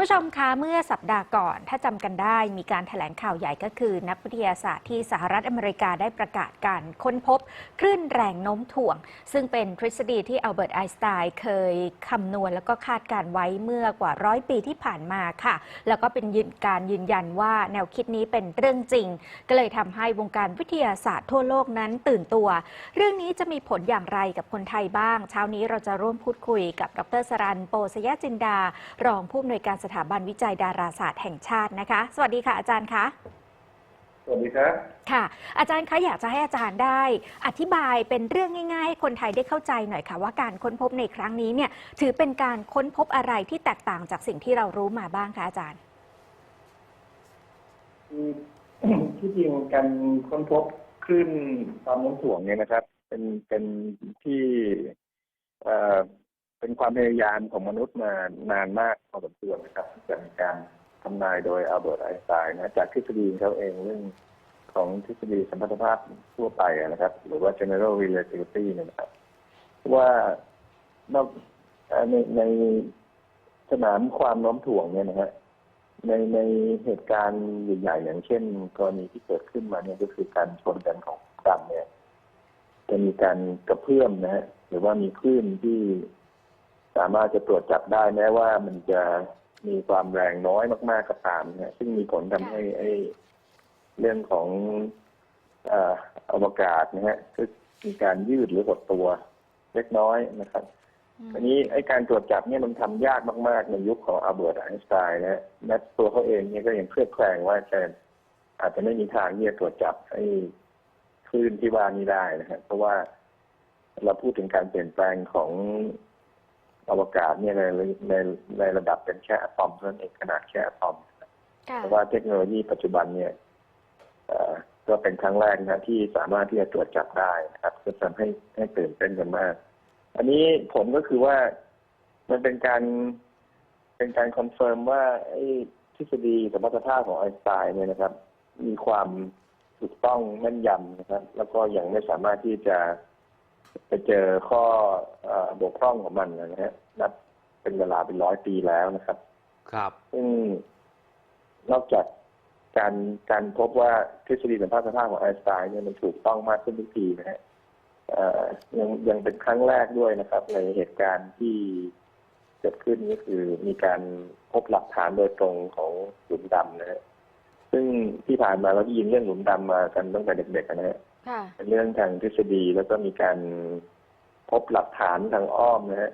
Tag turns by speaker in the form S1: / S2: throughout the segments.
S1: ผู้ชมคะเมื่อสัปดาห์ก่อน ถ้าจำกันได้มีการแถลงข่าวใหญ่ก็คือ นักวิทยาศาสตร์ที่สหรัฐอเมริกาได้ประกาศการค้นพบคลื่นแรงโน้มถ่วง ซึ่งเป็นทฤษฎีที่อัลเบิร์ตไอน์สไตน์เคยคำนวณแล้วก็คาดการไว้เมื่อกว่าร้อยปีที่ผ่านมาค่ะ แล้วก็เป็นยืนการยืนยันว่าแนวคิดนี้เป็นเรื่องจริง ก็เลยทำให้วงการวิทยาศาสตร์ทั่วโลกนั้นตื่นตัว เรื่องนี้จะมีผลอย่างไรกับคนไทยบ้าง เช้านี้เราจะร่วมพูดคุยกับดรสรันโปสยจินดารองผู้อำนวยการสถาบันวิจัยดาราศาสตร์แห่งชาตินะคะ สวัสดีค่ะอาจารย์คะ
S2: สวัสดีครับ
S1: ค่ะ อาจารย์คะอยากจะให้อาจารย์ได้ อธิบายเป็นเรื่องง่ายๆให้คนไทยได้เข้าใจหน่อยค่ะ ว่าการค้นพบในครั้งนี้เนี่ยถือเป็นการค้นพบอะไรที่แตกต่างจากสิ่งที่เรารู้มาบ้างคะอาจารย์
S2: ที่ที่จริงการค้นพบคลื่นความโน้มถ่วงเนี่ยนะครับ เป็นเป็นที่ เป็นความพยายามของมนุษย์มานานมากพอสมควรนะครับจะมีการทำนายโดยอัลเบิร์ตไอน์สไตน์นะจากทฤษฎีเขาเองเรื่องของทฤษฎีสัมพัทธภาพทั่วไปนะครับ หรือว่า general relativity นะครับ ว่านอกในในสนามความโน้มถ่วงเนี่ยนะฮะในในเหตุการณ์ใหญ่ๆอย่างเช่น กรณีที่เกิดขึ้นมาเนี่ยก็คือการชนกันของดำเนี่ย จะมีการกระเพื่อมนะฮะหรือว่ามีคลื่นที่ สามารถจะตรวจจับได้แม้ว่ามันจะมีความแรงน้อยมากๆก็ตามเนี่ยซึ่งมีผลทำให้ไอ้เรื่องของเอ่ออวกาศนะฮะก็มีการยืดหรือหดตัวเล็กน้อยนะครับอันนี้ไอ้การตรวจจับเนี่ยมันทำยากมากๆ ในยุคของอัลเบิร์ตไอน์สไตน์นะและตัวเขาเองเนี่ยก็ยังเคลือบแคลงว่าจะอาจจะไม่มีทางที่จะตรวจจับไอ้คลื่นที่ว่านี้ได้นะฮะเพราะว่าเราพูดถึงการเปลี่ยนแปลงของ อวกาศเนี่ยในในในระดับเป็นแค่อะตอมเท่านั้นเองขนาดแค่อะตอม
S1: ค่ะ
S2: แต่ว่าเทคโนโลยีปัจจุบันเนี่ยเอ่อก็เป็นครั้งแรกนะที่สามารถที่จะตรวจจับได้นะครับก็ทำให้ให้ตื่นเต้นกันมาก อันนี้ผลก็คือว่ามันเป็นการเป็นการคอนเฟิร์มว่าไอ้ทฤษฎีสมรรถภาพของไอน์สไตน์เนี่ยนะครับ มีความถูกต้องแม่นยำนะครับ แล้วก็ยังไม่สามารถที่จะ ไปเจอข้อเอ่อบกพร่องของมันนะฮะนับเป็นเวลาเป็นร้อยปีแล้วนะครับ
S3: ครับ
S2: ซึ่งนอกจากการการพบว่าทฤษฎีสัมพัทธภาพของไอน์สไตน์เนี่ยมันถูกต้องมากขึ้นทุกทีนะฮะเอ่อยังยังเป็นครั้งแรกด้วยนะครับ ในเหตุการณ์ที่เกิดขึ้นก็คือมีการพบหลักฐานโดยตรงของหลุมดำนะฮะ ซึ่งที่ผ่านมาเราได้ยินเรื่องหลุมดำมากันตั้งแต่เด็กๆนะฮะ
S1: ค่ะ
S2: เป็นเรื่องทางทฤษฎีแล้วก็มีการพบหลักฐานทางอ้อมนะฮะ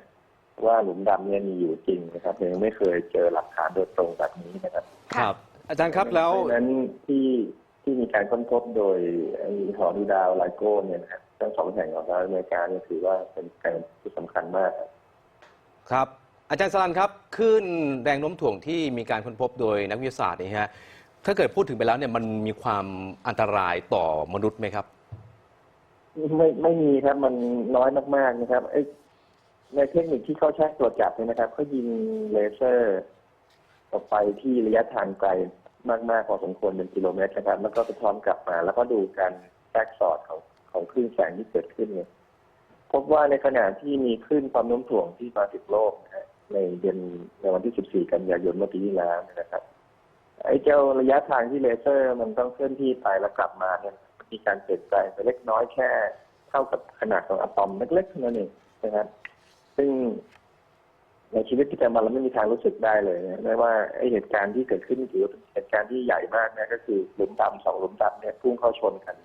S2: ว่าหลุมดำเนี่ยมีอยู่จริงนะครับยังไม่เคยเจอหลักฐานโดยตรงแบบนี้นะครับ
S3: ครับ อาจารย์ครับแล้ว
S2: เพราะฉะนั้นที่ที่มีการค้นพบโดยไอ้หอดูดาวไลโก้เนี่ยนะครับทั้งสองแห่งของสหรัฐอเมริกาเนี่ยถือว่าเป็นการที่สำคัญมากครับ
S3: ครับ อาจารย์สลันครับคลื่นแรงโน้มถ่วงที่มีการค้นพบโดยนักวิทยาศาสตร์นี่ฮะ ถ้าเกิดพูดถึงไปแล้วเนี่ยมันมีความอันตรายต่อมนุษย์ไหมครับ
S2: ไม่ไม่มีครับมันน้อยมากๆนะครับไอ้ในเทคนิคที่เขาใช้ตรวจจับเนี่ยนะครับเขายิงเลเซอร์ออกไปที่ระยะทางไกลมากๆพอสมควรเป็นกิโลเมตรนะครับ แล้วก็สะท้อนกลับมา แล้วก็ดูการแทรกสอดของของคลื่นแสงที่เกิดขึ้นเนี่ยพบว่าในขณะที่มีคลื่นความโน้มถ่วงที่มาถึงโลกนะฮะในเดือนในวันที่ 14 กันยายนเมื่อปีที่แล้วนะครับ ไอ้เจ้าระยะทางที่เลเซอร์มันต้องเคลื่อนที่ไปแล้วกลับมาเนี่ยมีการเปลี่ยนแปลงไปเล็กน้อยแค่เท่ากับขนาดของอะตอมเล็กๆเท่านั้นเองนะครับซึ่งในชีวิตประจำวันเราไม่มีทางรู้สึกได้เลยนะไม่ว่าไอ้เหตุการณ์ที่เกิดขึ้นถือว่าเป็นเหตุการณ์ที่ใหญ่มากนะก็คือหลุมดำสองหลุมดำเนี่ยพุ่งเข้าชนกัน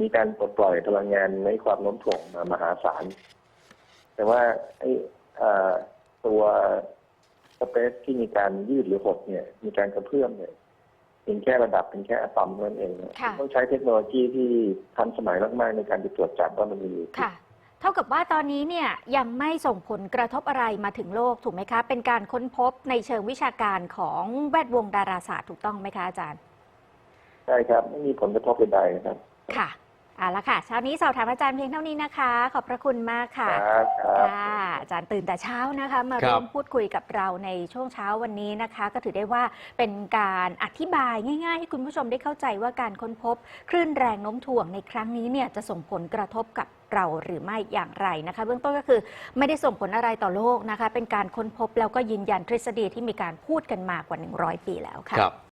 S2: มีการปลดปล่อยพลังงานในความโน้มถ่วงมามหาศาลแต่ว่าไอ้อตัว เปซที่มีการยืดหรือหดเนี่ย มีการกระเพื่อมเนี่ยเป็นแค่ระดับเป็นแค่อะตอมเท่านั้นเองนะ
S1: ค่ะ
S2: ต้องใช้เทคโนโลยีที่ทันสมัยมากๆในการไปตรวจจับว่ามันมีอยู่จริง
S1: ค่ะ เท่ากับว่าตอนนี้เนี่ยยังไม่ส่งผลกระทบอะไรมาถึงโลกถูกไหมคะ เป็นการค้นพบในเชิงวิชาการของแวดวงดาราศาสตร์ถูกต้องไหมคะอาจารย์
S2: ใช่ครับ ไม่มีผลกระทบใดๆนะครับ
S1: ค่ะเอาละค่ะเช้านี้สอบถามอาจารย์เพียงเท่านี้นะคะ ขอบพระคุณมากค่ะ
S2: ครับครับ
S1: ค่ะ อาจารย์ตื่นแต่เช้านะคะ มา
S3: ครับ
S1: ร่วมพูดคุยกับเราในช่วงเช้าวันนี้นะคะ ก็ถือได้ว่าเป็นการอธิบายง่าย ๆ ให้คุณผู้ชมได้เข้าใจว่าการค้นพบ คลื่นแรงโน้มถ่วงในครั้งนี้เนี่ยจะส่งผลกระทบกับเราหรือไม่อย่างไรนะคะ เบื้องต้นก็คือไม่ได้ส่งผลอะไรต่อโลกนะคะ เป็นการค้นพบแล้วก็ยืนยันทฤษฎีที่มีการพูดกันมากว่า 100 ปีแล้วค่ะ
S3: ครับ